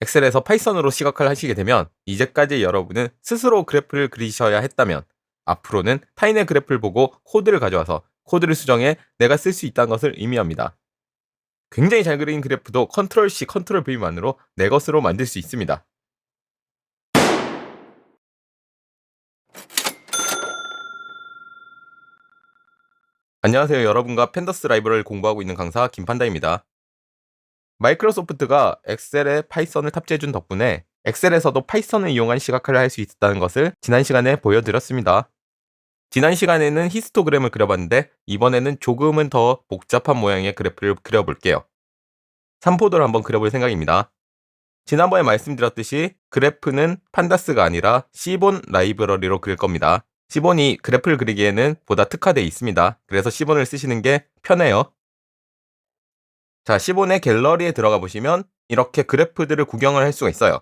엑셀에서 파이썬으로 시각화를 하시게 되면 이제까지 여러분은 스스로 그래프를 그리셔야 했다면 앞으로는 타인의 그래프를 보고 코드를 가져와서 코드를 수정해 내가 쓸 수 있다는 것을 의미합니다. 굉장히 잘 그린 그래프도 컨트롤 C, 컨트롤 V만으로 내 것으로 만들 수 있습니다. 안녕하세요. 여러분과 팬더스 라이브러리를 공부하고 있는 강사 김판다입니다. 마이크로소프트가 엑셀에 파이썬을 탑재해준 덕분에 엑셀에서도 파이썬을 이용한 시각화를 할 수 있다는 것을 지난 시간에 보여드렸습니다. 지난 시간에는 히스토그램을 그려봤는데 이번에는 조금은 더 복잡한 모양의 그래프를 그려볼게요. 3포도를 한번 그려볼 생각입니다. 지난번에 말씀드렸듯이 그래프는 판다스가 아니라 시본 라이브러리로 그릴 겁니다. 시본이 그래프를 그리기에는 보다 특화되어 있습니다. 그래서 시본을 쓰시는 게 편해요. 자, 시본의 갤러리에 들어가 보시면 이렇게 그래프들을 구경을 할 수가 있어요.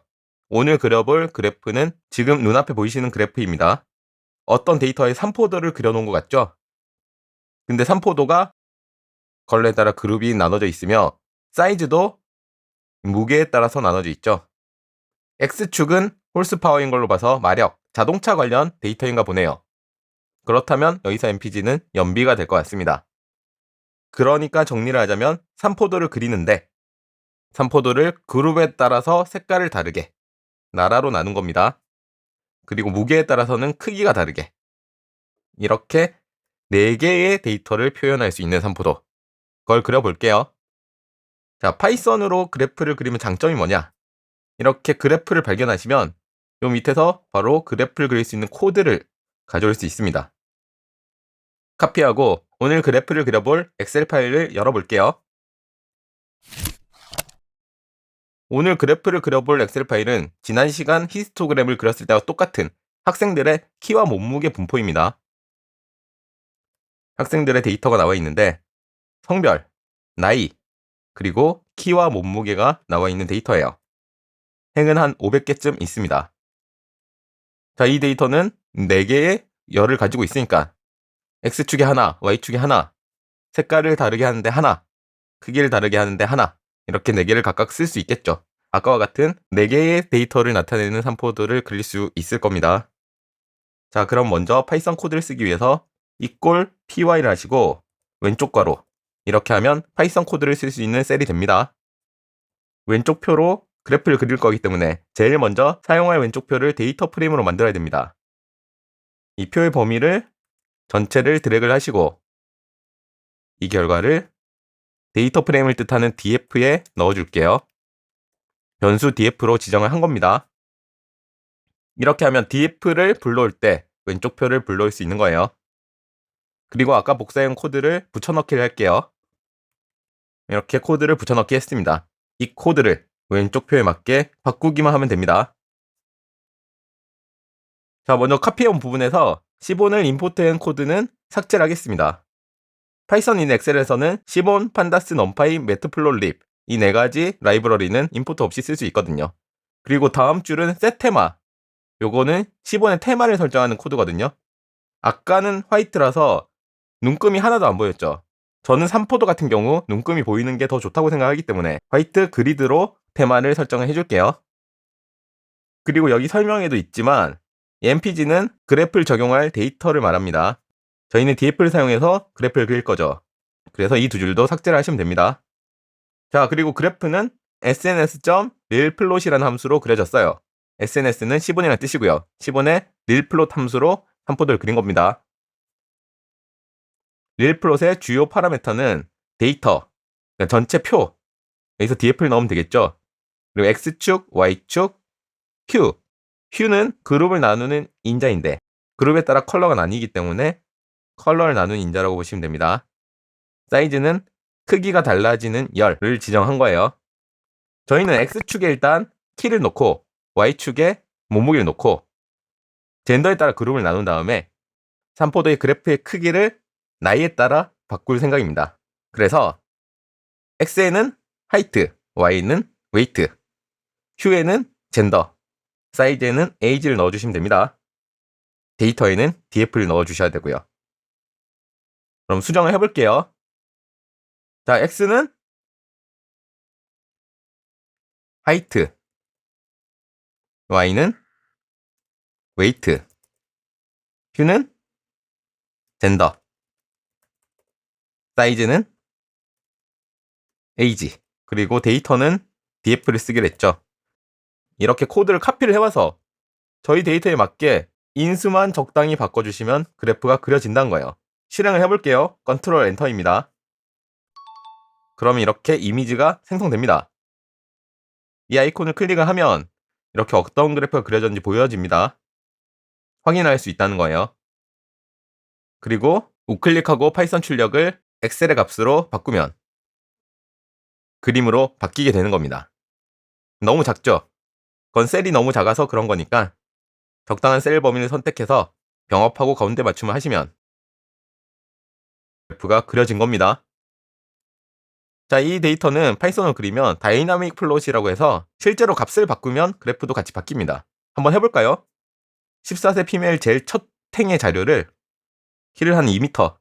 오늘 그려볼 그래프는 지금 눈앞에 보이시는 그래프입니다. 어떤 데이터에 3포도를 그려놓은 것 같죠? 근데 3포도가 걸레에 따라 그룹이 나눠져 있으며 사이즈도 무게에 따라서 나눠져 있죠. X축은 홀스파워인 걸로 봐서 마력, 자동차 관련 데이터인가 보네요. 그렇다면 여기서 MPG는 연비가 될 것 같습니다. 그러니까 정리를 하자면 3포도를 그리는데 3포도를 그룹에 따라서 색깔을 다르게 나라로 나눈 겁니다. 그리고 무게에 따라서는 크기가 다르게 이렇게 4개의 데이터를 표현할 수 있는 3포도 그걸 그려볼게요. 자, 파이썬으로 그래프를 그리면 장점이 뭐냐? 이렇게 그래프를 발견하시면 요 밑에서 바로 그래프를 그릴 수 있는 코드를 가져올 수 있습니다. 카피하고 오늘 그래프를 그려볼 엑셀 파일을 열어볼게요. 오늘 그래프를 그려볼 엑셀 파일은 지난 시간 히스토그램을 그렸을 때와 똑같은 학생들의 키와 몸무게 분포입니다. 학생들의 데이터가 나와 있는데 성별, 나이, 그리고 키와 몸무게가 나와 있는 데이터예요. 행은 한 500개쯤 있습니다. 자, 이 데이터는 4개의 열을 가지고 있으니까 X축에 하나, Y축에 하나, 색깔을 다르게 하는데 하나, 크기를 다르게 하는데 하나, 이렇게 4개를 각각 쓸 수 있겠죠. 아까와 같은 4개의 데이터를 나타내는 3포드를 그릴 수 있을 겁니다. 자, 그럼 먼저 파이썬 코드를 쓰기 위해서 equal py를 하시고 왼쪽 괄호 이렇게 하면 파이썬 코드를 쓸 수 있는 셀이 됩니다. 왼쪽 표로 그래프를 그릴 거기 때문에 제일 먼저 사용할 왼쪽 표를 데이터 프레임으로 만들어야 됩니다. 이 표의 범위를 전체를 드래그를 하시고 이 결과를 데이터 프레임을 뜻하는 df에 넣어줄게요. 변수 df로 지정을 한 겁니다. 이렇게 하면 df를 불러올 때 왼쪽 표를 불러올 수 있는 거예요. 그리고 아까 복사한 코드를 붙여넣기를 할게요. 이렇게 코드를 붙여넣기 했습니다. 이 코드를 왼쪽 표에 맞게 바꾸기만 하면 됩니다. 자, 먼저 카피해온 부분에서 10원을 임포트한 코드는 삭제를 하겠습니다. 파이썬 인 엑셀에서는 10원, 판다스, 넘파이, 매트플롯 립 이 네 가지 라이브러리는 임포트 없이 쓸 수 있거든요. 그리고 다음 줄은 set테마 요거는 10원의 테마를 설정하는 코드거든요. 아까는 화이트라서 눈금이 하나도 안 보였죠. 저는 3포도 같은 경우 눈금이 보이는 게 더 좋다고 생각하기 때문에 화이트 그리드로 테마를 설정을 해줄게요. 그리고 여기 설명에도 있지만 MPG는 그래프를 적용할 데이터를 말합니다. 저희는 DF를 사용해서 그래프를 그릴 거죠. 그래서 이 두 줄도 삭제를 하시면 됩니다. 자, 그리고 그래프는 sns.realplot이라는 함수로 그려졌어요. SNS는 10원이라는 뜻이고요. 10원의 realplot 함수로 3포도를 그린 겁니다. realplot의 주요 파라미터는 데이터, 그러니까 전체 표, 여기서 df를 넣으면 되겠죠. 그리고 x축, y축, q, q는 그룹을 나누는 인자인데 그룹에 따라 컬러가 나뉘기 때문에 컬러를 나눈 인자라고 보시면 됩니다. 사이즈는 크기가 달라지는 열을 지정한 거예요. 저희는 X축에 일단 키를 놓고 Y축에 몸무게를 놓고 젠더에 따라 그룹을 나눈 다음에 3포도의 그래프의 크기를 나이에 따라 바꿀 생각입니다. 그래서 X에는 하이트, Y는 웨이트, Q에는 젠더, 사이즈에는 에이지를 넣어주시면 됩니다. 데이터에는 DF를 넣어주셔야 되고요. 그럼 수정을 해볼게요. 자, X는 하이트, y는 weight, q는 젠더, 사이즈는 age, 그리고 데이터는 df를 쓰기로 했죠. 이렇게 코드를 카피를 해와서 저희 데이터에 맞게 인수만 적당히 바꿔주시면 그래프가 그려진다는 거예요. 실행을 해볼게요. 컨트롤 엔터입니다. 그러면 이렇게 이미지가 생성됩니다. 이 아이콘을 클릭을 하면 이렇게 어떤 그래프가 그려졌는지 보여집니다. 확인할 수 있다는 거예요. 그리고 우클릭하고 파이썬 출력을 엑셀의 값으로 바꾸면 그림으로 바뀌게 되는 겁니다. 너무 작죠? 그건 셀이 너무 작아서 그런 거니까 적당한 셀 범위를 선택해서 병합하고 가운데 맞춤을 하시면 그래프가 그려진 겁니다. 자, 이 데이터는 파이썬으로 그리면 다이나믹 플롯이라고 해서 실제로 값을 바꾸면 그래프도 같이 바뀝니다. 한번 해볼까요? 14세 피메일 제일 첫 탱의 자료를 키를 한 2m,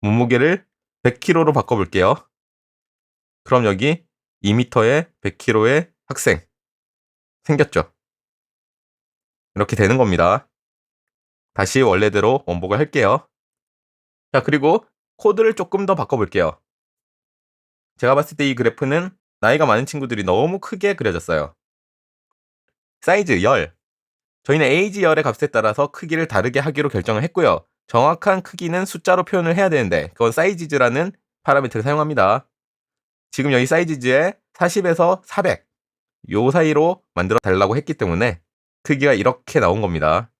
몸무게를 100kg로 바꿔볼게요. 그럼 여기 2m에 100kg의 학생 생겼죠? 이렇게 되는 겁니다. 다시 원래대로 원복을 할게요. 자, 그리고 코드를 조금 더 바꿔볼게요. 제가 봤을 때 이 그래프는 나이가 많은 친구들이 너무 크게 그려졌어요. 사이즈 열. 저희는 에이지 열의 값에 따라서 크기를 다르게 하기로 결정을 했고요. 정확한 크기는 숫자로 표현을 해야 되는데 그건 사이즈라는 파라미터를 사용합니다. 지금 여기 사이즈에 40에서 400 요 사이로 만들어 달라고 했기 때문에 크기가 이렇게 나온 겁니다.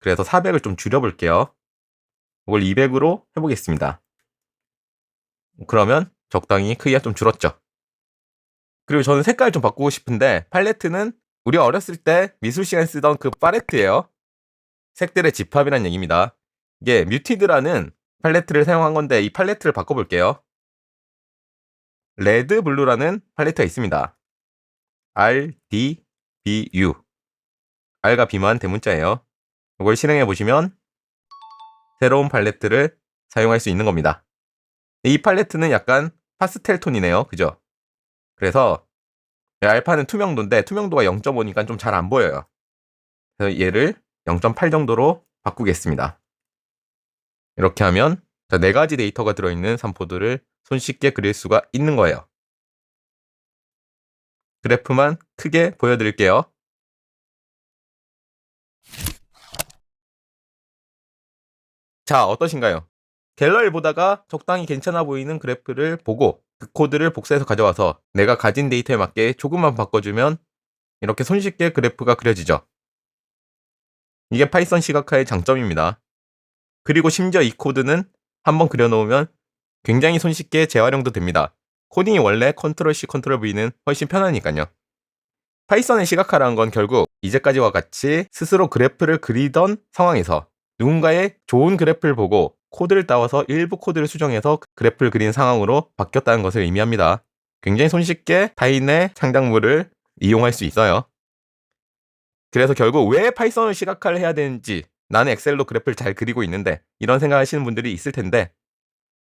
그래서 400을 좀 줄여볼게요. 이걸 200으로 해보겠습니다. 그러면 적당히 크기가 좀 줄었죠. 그리고 저는 색깔 좀 바꾸고 싶은데 팔레트는 우리 어렸을 때 미술 시간에 쓰던 그 팔레트예요. 색들의 집합이란 얘기입니다. 이게 뮤티드라는 팔레트를 사용한 건데 이 팔레트를 바꿔볼게요. 레드 블루라는 팔레트가 있습니다. R, D, B, U. R과 B만 대문자예요. 이걸 실행해 보시면 새로운 팔레트를 사용할 수 있는 겁니다. 이 팔레트는 약간 파스텔 톤이네요. 그죠? 그래서 알파는 투명도인데 투명도가 0.5니까 좀 잘 안 보여요. 그래서 얘를 0.8 정도로 바꾸겠습니다. 이렇게 하면 자, 네 가지 데이터가 들어있는 삼포드를 손쉽게 그릴 수가 있는 거예요. 그래프만 크게 보여드릴게요. 자, 어떠신가요? 갤러리를 보다가 적당히 괜찮아 보이는 그래프를 보고 그 코드를 복사해서 가져와서 내가 가진 데이터에 맞게 조금만 바꿔주면 이렇게 손쉽게 그래프가 그려지죠. 이게 파이썬 시각화의 장점입니다. 그리고 심지어 이 코드는 한번 그려놓으면 굉장히 손쉽게 재활용도 됩니다. 코딩이 원래 컨트롤 C, 컨트롤 V는 훨씬 편하니까요. 파이썬의 시각화라는 건 결국 이제까지와 같이 스스로 그래프를 그리던 상황에서 누군가의 좋은 그래프를 보고 코드를 따와서 일부 코드를 수정해서 그래프를 그린 상황으로 바뀌었다는 것을 의미합니다. 굉장히 손쉽게 타인의 창작물을 이용할 수 있어요. 그래서 결국 왜 파이썬을 시각화를 해야 되는지 나는 엑셀로 그래프를 잘 그리고 있는데 이런 생각하시는 분들이 있을 텐데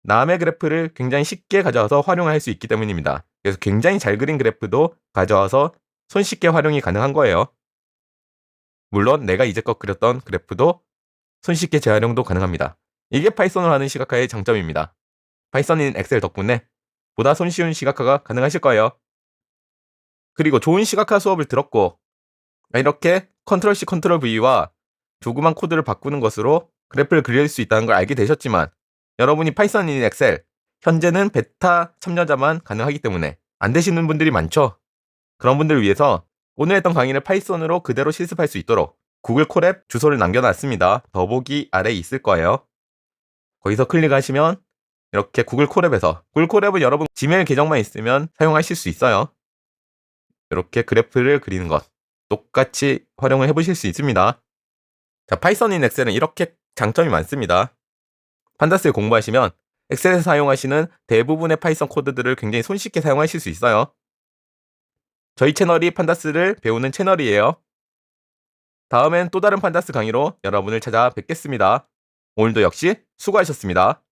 남의 그래프를 굉장히 쉽게 가져와서 활용할 수 있기 때문입니다. 그래서 굉장히 잘 그린 그래프도 가져와서 손쉽게 활용이 가능한 거예요. 물론 내가 이제껏 그렸던 그래프도 손쉽게 재활용도 가능합니다. 이게 파이썬을 하는 시각화의 장점입니다. 파이썬인 엑셀 덕분에 보다 손쉬운 시각화가 가능하실 거예요. 그리고 좋은 시각화 수업을 들었고 이렇게 컨트롤 C 컨트롤 V와 조그만 코드를 바꾸는 것으로 그래프를 그릴 수 있다는 걸 알게 되셨지만 여러분이 파이썬 인 엑셀 현재는 베타 참여자만 가능하기 때문에 안 되시는 분들이 많죠. 그런 분들을 위해서 오늘 했던 강의를 파이썬으로 그대로 실습할 수 있도록 구글 콜앱 주소를 남겨놨습니다. 더보기 아래에 있을 거예요. 거기서 클릭하시면 이렇게 구글 콜앱에서 구글 콜앱은 여러분 지메일 계정만 있으면 사용하실 수 있어요. 이렇게 그래프를 그리는 것 똑같이 활용을 해보실 수 있습니다. 자, 파이썬인 엑셀은 이렇게 장점이 많습니다. 판다스를 공부하시면 엑셀에서 사용하시는 대부분의 파이썬 코드들을 굉장히 손쉽게 사용하실 수 있어요. 저희 채널이 판다스를 배우는 채널이에요. 다음엔 또 다른 판다스 강의로 여러분을 찾아뵙겠습니다. 오늘도 역시 수고하셨습니다.